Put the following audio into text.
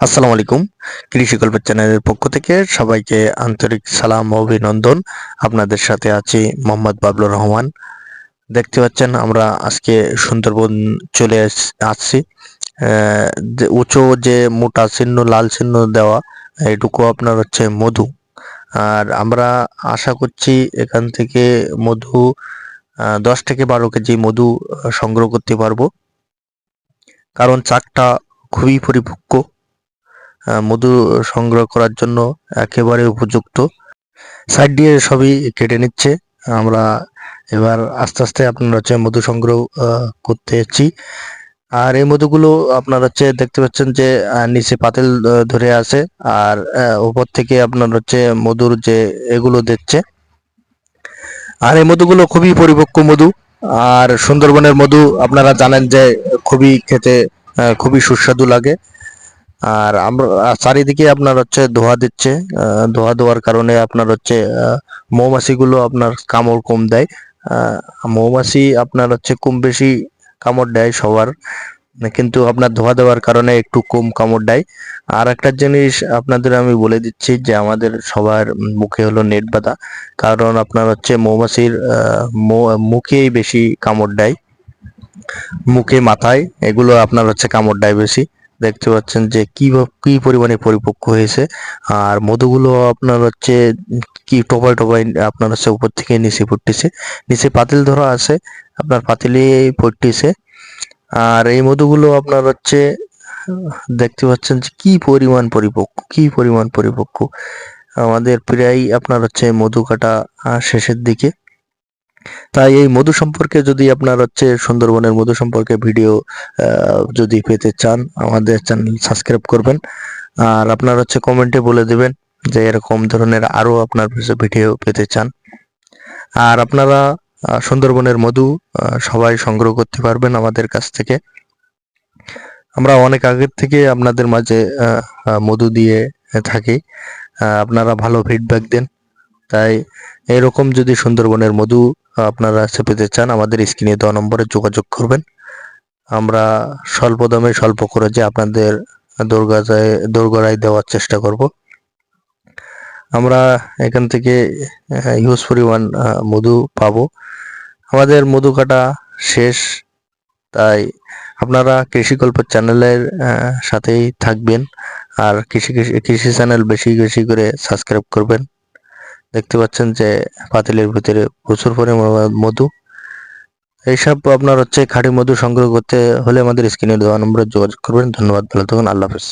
আসসালামু আলাইকুম। কৃষি গল্পের চ্যানেলের পক্ষ থেকে সবাইকে আন্তরিক সালাম ও অভিনন্দন। আপনাদের সাথে আছি মোহাম্মদ বাবলুর রহমান। দেখতে পাচ্ছেন আমরা আজকে সুন্দরবন চলে আস- আসছি। উঁচু যে মোটা চিহ্ন লাল চিহ্ন দেওয়া, এটুকু আপনার হচ্ছে মধু। আর আমরা আশা করছি এখান থেকে মধু দশ থেকে বারো কেজি মধু সংগ্রহ করতে পারব। কারণ চাকটা খুবই পরিপক্ক। মধু সংগ্রহ করার জন্য একেবারে উপযুক্ত। সাইড দিয়ে সবই কেটে নিচ্ছে। আমরা এবার আস্তে আস্তে আপনার হচ্ছে মধু সংগ্রহ করতে এসেছি আর এই মধুগুলো আপনার হচ্ছে দেখতে পাচ্ছেন যে নিচে পাতিল ধরে আছে। আর উপর থেকে আপনার হচ্ছে মধুর যে এগুলো দিচ্ছে আর এই মধুগুলো খুবই পরিপক্ক মধু। আর সুন্দরবনের মধু আপনারা জানেন যে খুবই খেতে খুবই সুস্বাদু লাগে। আর আমরা চারিদিকে আপনার হচ্ছে ধোয়া দিচ্ছে ধোয়া দেওয়ার কারণে আপনার হচ্ছে মৌমাছিগুলো আপনার কামড় কম দেয়। মৌমাছি আপনার হচ্ছে কম বেশি কামড় দেয় সবার, কিন্তু আপনার ধোয়া দেওয়ার কারণে একটু কম কামড় দেয়। আর একটা জিনিস আপনাদের আমি বলে দিচ্ছি যে আমাদের সবার মুখে হলো নেট বাঁধা, কারণ আপনার হচ্ছে মৌমাছির মুখেই বেশি কামড় দেয়, মুখে, মাথায়, এগুলো আপনার হচ্ছে কামড় দেয় বেশি। দেখতে পাচ্ছেন যে কি কি পরিমাণে পরিপক্ক হয়েছে। আর মধুগুলো আপনার হচ্ছে কি টোপায় টোপায় আপনার হচ্ছে উপর থেকে নিচে পড়তেছে। নিচে পাতিল ধরা আছে, আপনার পাতিলে পড়তেছে। আর এই মধুগুলো আপনার হচ্ছে, দেখতে পাচ্ছেন যে কি পরিমাণ পরিপক্ক, কি পরিমাণ পরিপক্ক। আমাদের প্রায় আপনার হচ্ছে মধু কাটা শেষের দিকে। তাই এই মধু সম্পর্কে যদি আপনার হচ্ছে সুন্দরবনের মধু সম্পর্কে ভিডিও যদি পেতে চান, আমাদের চ্যানেল সাবস্ক্রাইব করবেন। আর আপনার হচ্ছে কমেন্টে বলে দেবেন যে এরকম ধরনের আরও আপনার ভিডিও পেতে চান। আর আপনারা সুন্দরবনের মধু সবাই সংগ্রহ করতে পারবেন আমাদের কাছ থেকে। আমরা অনেক আগের থেকে আপনাদের মাঝে মধু দিয়ে থাকি। আপনারা ভালো ফিডব্যাক দেন। তাই এরকম যদি সুন্দরবনের মধু আপনারা পেতে চান, আমাদের স্ক্রিনে দেওয়া নম্বরে যোগাযোগ করবেন। আমরা স্বল্প দামে স্বল্প খরচে আপনাদের দোরগাজায় দোরগড়ায় দেওয়ার চেষ্টা করব। আমরা এখান থেকে হিউজ পরিমাণ মধু পাব। আমাদের মধু কাটা শেষ। তাই আপনারা কৃষি গল্প চ্যানেলের সাথেই থাকবেন। আর কৃষি কৃষি চ্যানেল বেশি বেশি করে সাবস্ক্রাইব করবেন। দেখতে পাচ্ছেন যে পাতিলের ভিতরে প্রচুর পরিমাণ মধু। এইসব আপনার হচ্ছে খাঁটি মধু সংগ্রহ করতে হলে আমাদের স্ক্রিনে দেওয়া নম্বরে যোগাযোগ করবেন। ধন্যবাদ, ভালো থাকুন, আল্লাহ হাফেজ।